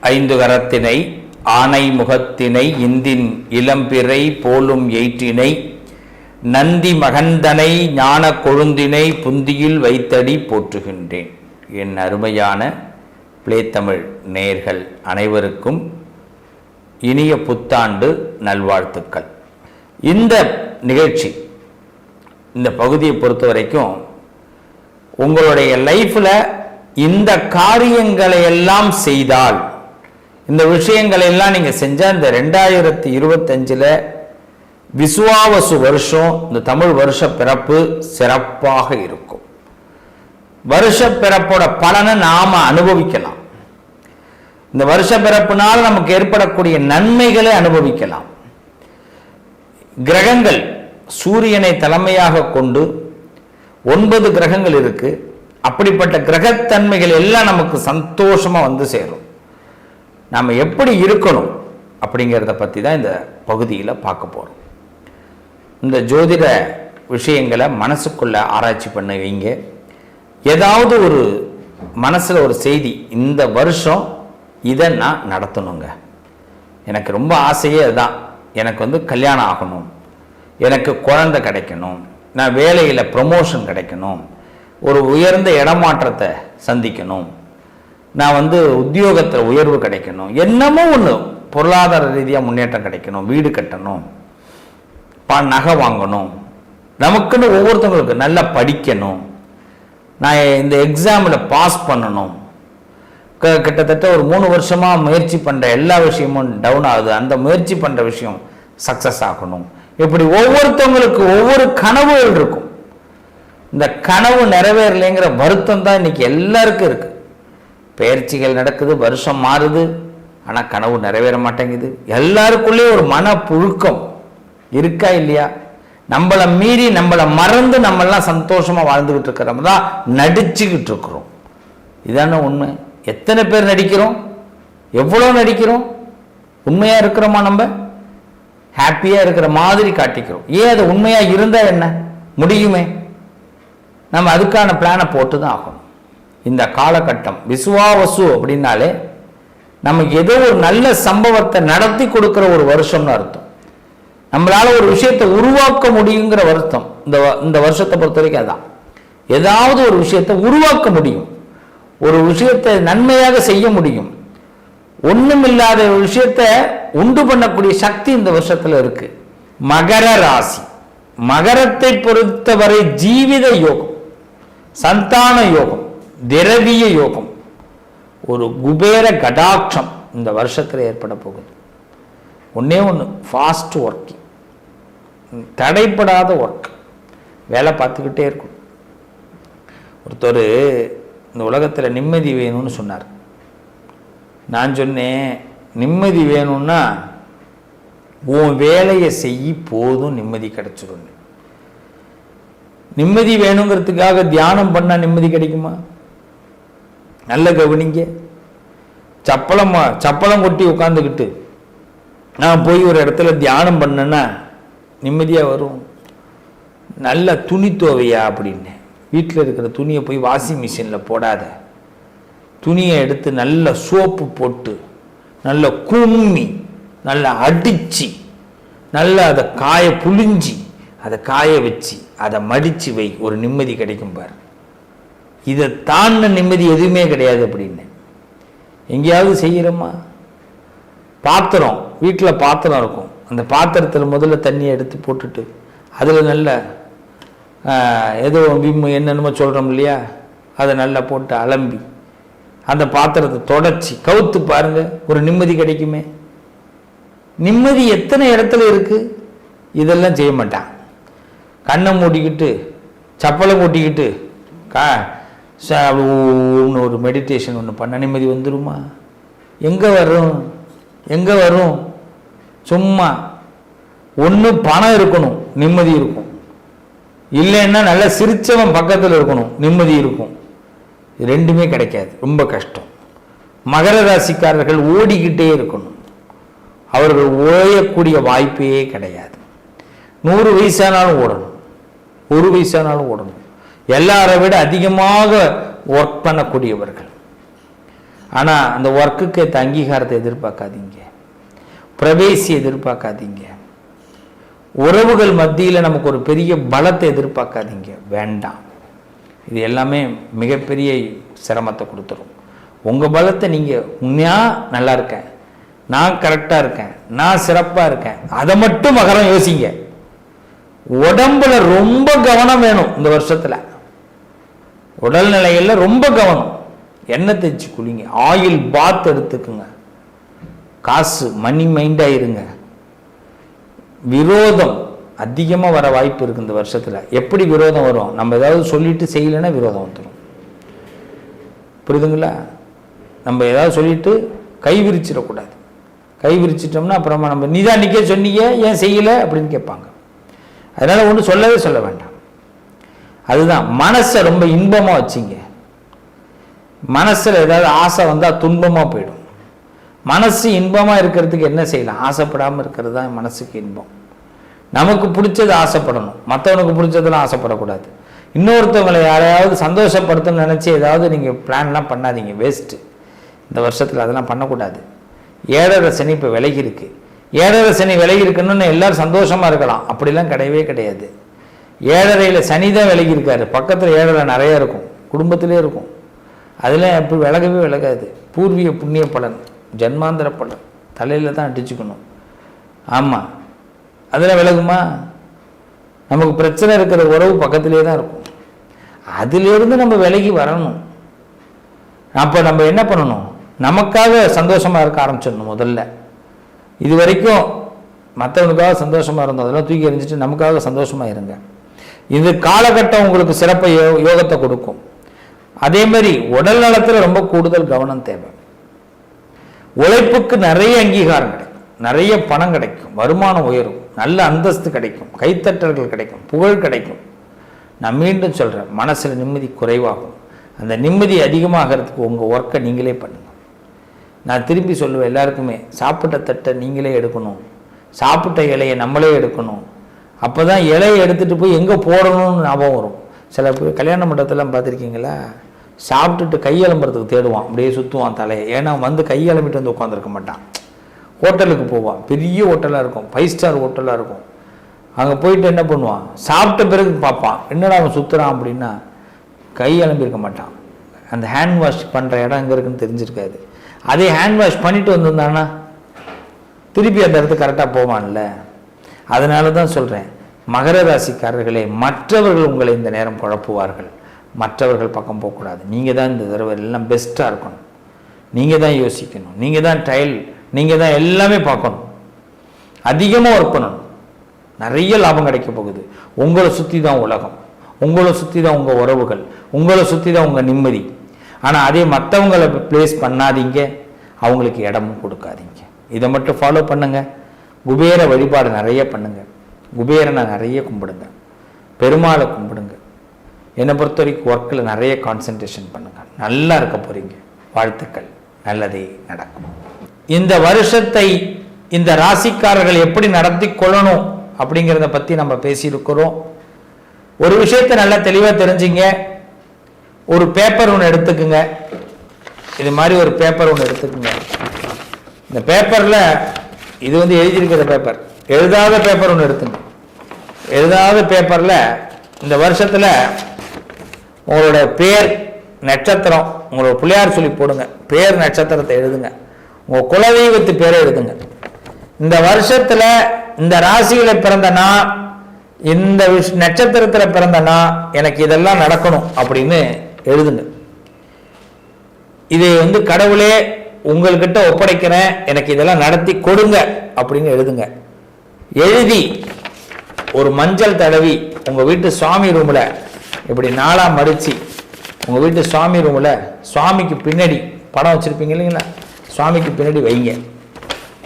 ஐந்து கரத்தினை ஆனை முகத்தினை இந்தின் இளம்பிறை போலும் எயிற்றினை நந்தி மகந்தனை ஞான கொழுந்தினை புந்தியில் வைத்தடி போற்றுகின்றேன். என் அருமையான பிளேத்தமிழ் நேர்கள் அனைவருக்கும் இனிய புத்தாண்டு நல்வாழ்த்துக்கள். இந்த நிகழ்ச்சி இந்த பகுதியை பொறுத்த வரைக்கும் உங்களுடைய லைஃப்பில் இந்த காரியங்களை எல்லாம் செய்தால் இந்த விஷயங்களை எல்லாம் நீங்கள் செஞ்சால் இந்த ரெண்டாயிரத்தி இருபத்தஞ்சில் விசுவாவசு வருஷம் இந்த தமிழ் வருஷ பிறப்பு சிறப்பாக இருக்கும். வருஷ பிறப்போட பலனை நாம அனுபவிக்கலாம். இந்த வருஷ பிறப்புனால் நமக்கு ஏற்படக்கூடிய நன்மைகளை அனுபவிக்கலாம். கிரகங்கள் சூரியனை தலைமையாக கொண்டு ஒன்பது கிரகங்கள் இருக்கு. அப்படிப்பட்ட கிரகத்தன்மைகள் எல்லாம் நமக்கு சந்தோஷமா வந்து சேரும். நாம் எப்படி இருக்கணும் அப்படிங்கிறத பற்றி தான் இந்த பகுதியில் பார்க்க போகிறோம் இந்த ஜோதிட விஷயங்களை மனசுக்குள்ளே ஆராய்ச்சி பண்ண வைங்க ஏதாவது ஒரு மனசில் ஒரு செய்தி இந்த வருஷம் இதை நான் நடத்தணுங்க. எனக்கு ரொம்ப ஆசையே அதுதான். எனக்கு வந்து கல்யாணம் ஆகணும். எனக்கு குழந்தை கிடைக்கணும். நான் வேலையில் ப்ரமோஷன் கிடைக்கணும். ஒரு உயர்ந்த இடமாற்றத்தை சந்திக்கணும். நான் வந்து உத்தியோகத்தில் உயர்வு கிடைக்கணும். என்னமோ ஒன்று பொருளாதார ரீதியாக முன்னேற்றம் கிடைக்கணும். வீடு கட்டணும். ப நகை வாங்கணும். நமக்குன்னு ஒவ்வொருத்தவங்களுக்கு நல்லா படிக்கணும். நான் இந்த எக்ஸாமில் பாஸ் பண்ணணும். க கிட்டத்தட்ட ஒரு மூணு வருஷமாக முயற்சி பண்ணுற எல்லா விஷயமும் டவுன் ஆகுது. அந்த முயற்சி பண்ணுற விஷயம் சக்ஸஸ் ஆகணும். இப்படி ஒவ்வொருத்தவங்களுக்கு ஒவ்வொரு கனவுகள் இருக்கும். இந்த கனவு நிறைவேறலைங்கிற வருத்தம் தான் இன்னைக்கு எல்லாருக்கும் இருக்குது பயிற்சிகள் நடக்குது வருஷம் மாறுது. ஆனால் கனவு நிறைவேற மாட்டேங்குது. எல்லாருக்குள்ளேயும் ஒரு மன புழுக்கம் இருக்கா இல்லையா? நம்மளை மீறி நம்மளை மறந்து நம்மெல்லாம் சந்தோஷமாக வாழ்ந்துக்கிட்டு இருக்கிறோம் தான் நடிச்சுக்கிட்டு இருக்கிறோம். இதான உண்மை. எத்தனை பேர் நடிக்கிறோம்? எவ்வளோ நடிக்கிறோம்? உண்மையாக இருக்கிறோமா நம்ம? ஹாப்பியாக இருக்கிற மாதிரி காட்டிக்கிறோம். ஏன் அது உண்மையாக இருந்தால் என்ன? முடியுமே. நம்ம அதுக்கான பிளானை போட்டு தான் ஆகணும். இந்த காலகட்டம். விசுவாவசு அப்படின்னாலே நமக்கு ஏதோ ஒரு நல்ல சம்பவத்தை நடத்தி கொடுக்குற ஒரு வருஷம்னு அர்த்தம். நம்மளால் ஒரு விஷயத்தை உருவாக்க முடியுங்கிற வருத்தம். இந்த வ- இந்த வருஷத்தை பொறுத்த வரைக்கும் அதான். ஏதாவது ஒரு விஷயத்தை உருவாக்க முடியும். ஒரு விஷயத்தை நன்மையாக செய்ய முடியும். ஒன்றுமில்லாத ஒரு விஷயத்தை உண்டு பண்ணக்கூடிய சக்தி இந்த வருஷத்தில் இருக்கு. மகர ராசி. மகரத்தை பொறுத்தவரை ஜீவித யோகம். சந்தான யோகம். திரவிய யோகம். ஒரு குபேர கடாட்சம் இந்த வருஷத்தில் ஏற்பட போகுது. ஒன்றே ஒன்று ஃபாஸ்ட் ஒர்க்கிங் தடைப்படாத ஒர்க் வேலை பார்த்துக்கிட்டே இருக்கும். ஒருத்தர் இந்த உலகத்தில் நிம்மதி வேணும்னு சொன்னார். நான் சொன்னேன் நிம்மதி வேணும்னா உன் வேலையை செய் போதும் நிம்மதி கிடச்சிடும் நிம்மதி வேணுங்கிறதுக்காக தியானம் பண்ணால் நிம்மதி கிடைக்குமா? நல்ல கவனிங்க. சப்பளமா சப்பளம் கொட்டி உட்காந்துக்கிட்டு நான் போய் ஒரு இடத்துல தியானம் பண்ணேன்னா நிம்மதியாக வரும். நல்ல துணி துவையா அப்படின்னு. வீட்டில் இருக்கிற துணியை போய் வாஷிங் மிஷினில் போடாத. துணியை எடுத்து நல்ல சோப்பு போட்டு நல்ல கும்மி நல்லா அடித்து நல்லா அதை காய புழிஞ்சி அதை காய வச்சு அதை மடித்து வை. ஒரு நிம்மதி கிடைக்கும் பாரு. இதை தாண்டின நிம்மதி எதுவுமே கிடையாது அப்படின்னு. எங்கேயாவது செய்கிறோமா? பாத்திரம் வீட்டில் பாத்திரம் இருக்கும். அந்த பாத்திரத்தில் முதல்ல தண்ணியை எடுத்து போட்டுட்டு அதில் நல்ல ஏதோ விம்மு என்னென்னமோ சொல்கிறோம் இல்லையா? அதை நல்லா போட்டு அலம்பி அந்த பாத்திரத்தை தொடச்சி கவுத்து பாருங்க ஒரு நிம்மதி கிடைக்குமே. நிம்மதி எத்தனை இடத்துல இருக்குது இதெல்லாம் செய்ய மாட்டான். கண்ணை மூடிக்கிட்டு சப்பலை மூட்டிக்கிட்டு கா ச- ஊன்னு ஒரு மெடிடேஷன் ஒன்று பண்ண நிம்மதி வந்துருமா? எங்கே வரும்? எங்கே வரும்? சும்மா. ஒன்று பணம் இருக்கணும் நிம்மதி இருக்கும். இல்லைன்னா நல்லா சிரிச்சவன் பக்கத்தில் இருக்கணும் நிம்மதி இருக்கும். ரெண்டுமே கிடைக்காது ரொம்ப கஷ்டம். மகர ராசிக்காரர்கள் ஓடிக்கிட்டே இருக்கணும். அவர்கள் ஓயக்கூடிய வாய்ப்பே கிடையாது. நூறு வயசானாலும் ஓடணும். ஒரு வயசானாலும் ஓடணும். எல்லாரை விட அதிகமாக ஒர்க் பண்ணக்கூடியவர்கள். ஆனால் அந்த ஒர்க்குக்கு ஏற்ற அங்கீகாரத்தை எதிர்பார்க்காதீங்க. பிரவேசி எதிர்பார்க்காதீங்க. உறவுகள் மத்தியில் நமக்கு ஒரு பெரிய பலத்தை எதிர்பார்க்காதீங்க. வேண்டாம். இது எல்லாமே மிகப்பெரிய சிரமத்தை கொடுத்துரும். உங்கள் பலத்தை நீங்கள் உண்மையாக நல்லா இருக்கேன். நான் கரெக்டாக இருக்கேன். நான் சிறப்பாக இருக்கேன். அதை மட்டும் மகரம் யோசிங்க. உடம்புல ரொம்ப கவனம் வேணும் இந்த வருஷத்தில். உடல்நிலையில் ரொம்ப கவனம். எண்ணெய் தேய்ச்சி குளிங்க. ஆயில் பாத் எடுத்துக்குங்க. காசு மணி மைண்டாக இருங்க விரோதம் அதிகமாக வர வாய்ப்பு இருக்குது இந்த வருஷத்தில். எப்படி விரோதம் வரும்? நம்ம ஏதாவது சொல்லிட்டு செய்யலைன்னா விரோதம் வந்துடும் புரியுதுங்களா? நம்ம ஏதாவது சொல்லிட்டு கை விரிச்சிடக்கூடாது. கை விரிச்சிட்டோம்னா அப்புறமா நம்ம நீதான் நிற்க சொன்னீங்க ஏன் செய்யலை? அப்படின்னு கேட்பாங்க. அதனால் ஒன்றும் சொல்லவே சொல்ல வேண்டாம். அதுதான். மனசை ரொம்ப இன்பமாக வச்சிங்க. மனசில் ஏதாவது ஆசை வந்தால் துன்பமாக போயிடும். மனசு இன்பமாக இருக்கிறதுக்கு என்ன செய்யலாம்? ஆசைப்படாமல் இருக்கிறது தான் மனசுக்கு இன்பம். நமக்கு பிடிச்சது ஆசைப்படணும். மற்றவனுக்கு பிடிச்சதெல்லாம் ஆசைப்படக்கூடாது. இன்னொருத்தவங்களை யாரையாவது சந்தோஷப்படுத்தணும்னு நினச்சி ஏதாவது நீங்கள் பிளான்லாம் பண்ணாதீங்க. வேஸ்ட்டு. இந்த வருஷத்தில் அதெல்லாம் பண்ணக்கூடாது. ஏழரை சனி இப்போ விலகி இருக்குது ஏழரை சனி விலகி இருக்குன்னு எல்லோரும் சந்தோஷமாக இருக்கலாம். அப்படிலாம் கிடையவே கிடையாது. ஏழரையில் சனி தான் விலகி இருக்காரு பக்கத்தில் ஏழரை நிறைய இருக்கும். குடும்பத்திலே இருக்கும். அதெல்லாம் எப்படி விலகவே விலகாது. பூர்வீக புண்ணிய பலன் ஜன்மாந்திர பலன். தலையில் தான் அடிச்சுக்கணும். ஆமாம் அதெல்லாம் விலகுமா? நமக்கு பிரச்சனை இருக்கிற உறவு பக்கத்திலே தான் இருக்கும். அதிலிருந்து நம்ம விலகி வரணும். அப்போ நம்ம என்ன பண்ணணும்? நமக்காக சந்தோஷமாக இருக்க ஆரம்பிச்சிடணும் முதல்ல. இது வரைக்கும் மற்றவனுக்காக சந்தோஷமாக இருந்தோம். அதெல்லாம் தூக்கி எறிஞ்சிட்டு நமக்காக சந்தோஷமாக இருங்க. இது காலகட்டம் உங்களுக்கு சிறப்பை யோ யோகத்தை கொடுக்கும். அதே மாதிரி உடல் நலத்தில் ரொம்ப கூடுதல் கவனம் தேவை. உழைப்புக்கு நிறைய அங்கீகாரம் கிடைக்கும். நிறைய பணம் கிடைக்கும். வருமானம் உயரும். நல்ல அந்தஸ்து கிடைக்கும். கைத்தட்டல்கள் கிடைக்கும். புகழ் கிடைக்கும். நான் மீண்டும் சொல்கிறேன் மனசில் நிம்மதி குறைவாகும். அந்த நிம்மதி அதிகமாகிறதுக்கு உங்கள் ஒர்க்கை நீங்களே பண்ணுங்கள் நான் திரும்பி சொல்லுவேன் எல்லாருக்குமே சாப்பிட்ட தட்டை நீங்களே எடுக்கணும். சாப்பிட்ட இலையை நம்மளே எடுக்கணும். அப்போ தான் இலையை எடுத்துகிட்டு போய் எங்கே போடணும்னு ஞாபகம் வரும். சில பேர் கல்யாண மண்டபத்திலாம் பார்த்துருக்கீங்களா? சாப்பிட்டுட்டு கையெலம்புறதுக்கு தேடுவான். அப்படியே சுற்றுவான் தலையை. ஏன்னா வந்து கையெலம்பிட்டு வந்து உட்காந்துருக்க மாட்டான். ஹோட்டலுக்கு போவான். பெரிய ஹோட்டலாக இருக்கும். ஃபைவ் ஸ்டார் ஹோட்டலாக இருக்கும். அங்கே போயிட்டு என்ன பண்ணுவான்? சாப்பிட்ட பிறகு பார்ப்பான். என்னடா அவன் சுற்றுறான் அப்படின்னா கை அலம்பியிருக்க மாட்டான். அந்த ஹேண்ட் வாஷ் பண்ணுற இடம் எங்கே இருக்குன்னு தெரிஞ்சிருக்காது. அதே ஹேண்ட் வாஷ் பண்ணிட்டு வந்திருந்தானா திருப்பி அந்த இடத்துக்கு கரெக்டாக போவான்ல. அதனால தான் சொல்கிறேன் மகர ராசிக்காரர்களே மற்றவர்கள் உங்களை இந்த நேரம் குழப்புவார்கள். மற்றவர்கள் பக்கம் போகக்கூடாது. நீங்கள் தான் இந்த தடவை எல்லாம் பெஸ்ட்டாக இருக்கணும். நீங்கள் தான் யோசிக்கணும். நீங்கள் தான் டைல் நீங்கள் தான் எல்லாமே பார்க்கணும். அதிகமாக ஒர்க் பண்ணணும். நிறைய லாபம் கிடைக்க போகுது. உங்களை சுற்றி தான் உலகம். உங்களை சுற்றி தான் உங்கள் உறவுகள். உங்களை சுற்றி தான் உங்கள் நிம்மதி. ஆனால் அதே மற்றவங்களை ப்ளேஸ் பண்ணாதீங்க. அவங்களுக்கு இடமும் கொடுக்காதீங்க. இதை மட்டும் ஃபாலோ பண்ணுங்கள் குபேர வழிபாடு நிறைய பண்ணுங்க. குபேரனை நிறைய கும்பிடுங்க. பெருமாளை கும்பிடுங்க. என்னை பொறுத்த வரைக்கும் ஒர்க்கில் நிறைய கான்சென்ட்ரேஷன் பண்ணுங்க. நல்லா இருக்க போறீங்க. வாழ்த்துக்கள். நல்லதே நடக்கும். இந்த வருஷத்தை இந்த ராசிக்காரர்கள் எப்படி நடத்தி கொள்ளணும் அப்படிங்கிறத பற்றி நம்ம பேசியிருக்கிறோம். ஒரு விஷயத்தை நல்லா தெளிவாக தெரிஞ்சுங்க. ஒரு பேப்பர் ஒன்று எடுத்துக்குங்க. இது மாதிரி ஒரு பேப்பர் ஒன்று எடுத்துக்குங்க. இந்த பேப்பரில் இது வந்து எழுதியிருக்கிற பேப்பர் எழுதாத பேப்பர் ஒன்று எடுத்துங்க. எழுதாத பேப்பரில் இந்த வருஷத்தில் உங்களோட பேர் நட்சத்திரம் உங்களோட பிள்ளையார் சொல்லி போடுங்க. பேர் நட்சத்திரத்தை எழுதுங்க. உங்கள் குலதெய்வத்து பேரை எழுதுங்க. இந்த வருஷத்தில் இந்த ராசியில் பிறந்தனா இந்த விஷ் நட்சத்திரத்தில் பிறந்தனா எனக்கு இதெல்லாம் நடக்கணும் அப்படின்னு எழுதுங்க. இதை வந்து கடவுளே உங்கள்கிட்ட ஒப்படைக்கிறேன் எனக்கு இதெல்லாம் நடத்தி கொடுங்க அப்படின்னு எழுதுங்க. எழுதி ஒரு மஞ்சள் தடவி உங்கள் வீட்டு சுவாமி ரூமில் இப்படி நாளாக மடித்து உங்கள் வீட்டு சுவாமி ரூமில் சுவாமிக்கு பின்னாடி படம் வச்சுருப்பீங்க இல்லைங்களா? சுவாமிக்கு பின்னாடி வைங்க.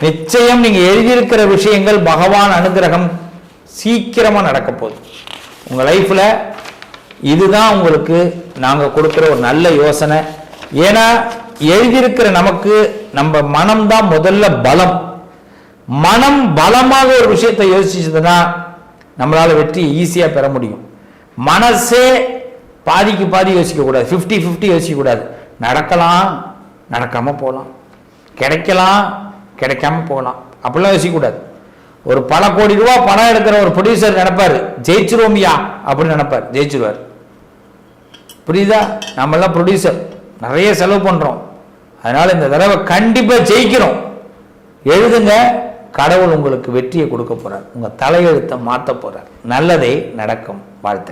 நிச்சயம் நீங்கள் எழுதியிருக்கிற விஷயங்கள் பகவான் அனுகிரகம் சீக்கிரமாக நடக்க போகுது. உங்கள் லைஃப்பில் இதுதான் உங்களுக்கு நாங்கள் கொடுக்குற ஒரு நல்ல யோசனை. ஏன்னா எழுதியிருக்கிற நமக்கு நம்ம மனம்தான் முதல்ல பலம். மனம் பலமாக ஒரு விஷயத்தை யோசிச்சதுன்னா நம்மளால் வெற்றி ஈஸியாக பெற முடியும். மனசே பாதிக்கு பாதி யோசிக்கக்கூடாது ஃபிஃப்டி ஃபிஃப்டி யோசிக்கக்கூடாது நடக்கலாம் நடக்காமல் போகலாம். கிடைக்கலாம் கிடைக்காம போகலாம். அப்படிலாம் யோசிக்கக்கூடாது ஒரு பல கோடி ரூபா பணம் எடுக்கிற ஒரு ப்ரொடியூசர் நினைப்பார். ஜெயிச்சிருவோமியா? அப்படின்னு நினைப்பார். ஜெயிச்சிருவார். புரியுதா? நம்மளாம் ப்ரொடியூசர் நிறைய செலவு பண்ணுறோம் அதனால் இந்த தடவை கண்டிப்பாக ஜெயிக்கிறோம். எழுதுங்க கடவுள் உங்களுக்கு வெற்றியை கொடுக்க போகிறார் உங்கள் தலையெழுத்தை மாற்ற போகிறார் நல்லதே நடக்கும். வாழ்த்துக்கள்.